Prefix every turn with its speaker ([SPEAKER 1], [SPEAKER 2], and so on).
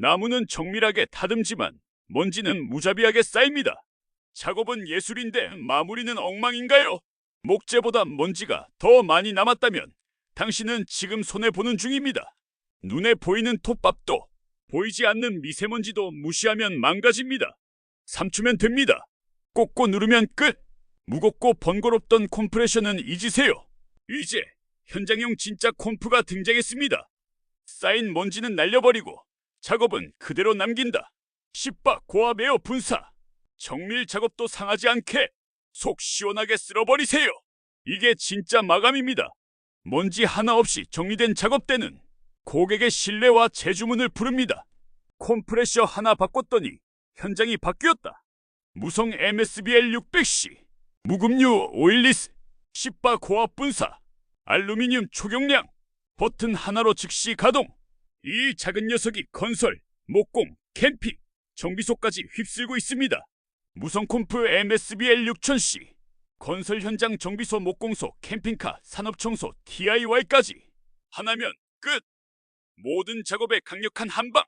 [SPEAKER 1] 나무는 정밀하게 다듬지만 먼지는 무자비하게 쌓입니다. 작업은 예술인데 마무리는 엉망인가요? 목재보다 먼지가 더 많이 남았다면 당신은 지금 손해보는 중입니다. 눈에 보이는 톱밥도 보이지 않는 미세먼지도 무시하면 망가집니다. 삼추면 됩니다. 꽂고 누르면 끝! 무겁고 번거롭던 컴프레셔는 잊으세요. 이제 현장용 진짜 콤프가 등장했습니다. 쌓인 먼지는 날려버리고 작업은 그대로 남긴다. 십박 고압 에어 분사. 정밀 작업도 상하지 않게 속 시원하게 쓸어버리세요. 이게 진짜 마감입니다. 먼지 하나 없이 정리된 작업대는 고객의 신뢰와 재주문을 부릅니다. 콤프레셔 하나 바꿨더니 현장이 바뀌었다. 무성 MSBL 600C, 무급류 오일리스, 십바 고압 분사, 알루미늄 초경량, 버튼 하나로 즉시 가동. 이 작은 녀석이 건설, 목공, 캠핑, 정비소까지 휩쓸고 있습니다. 무성콤프 MSBL 6000C, 건설 현장 정비소 목공소, 캠핑카, 산업청소, DIY까지 하나면 끝. 모든 작업에 강력한 한방.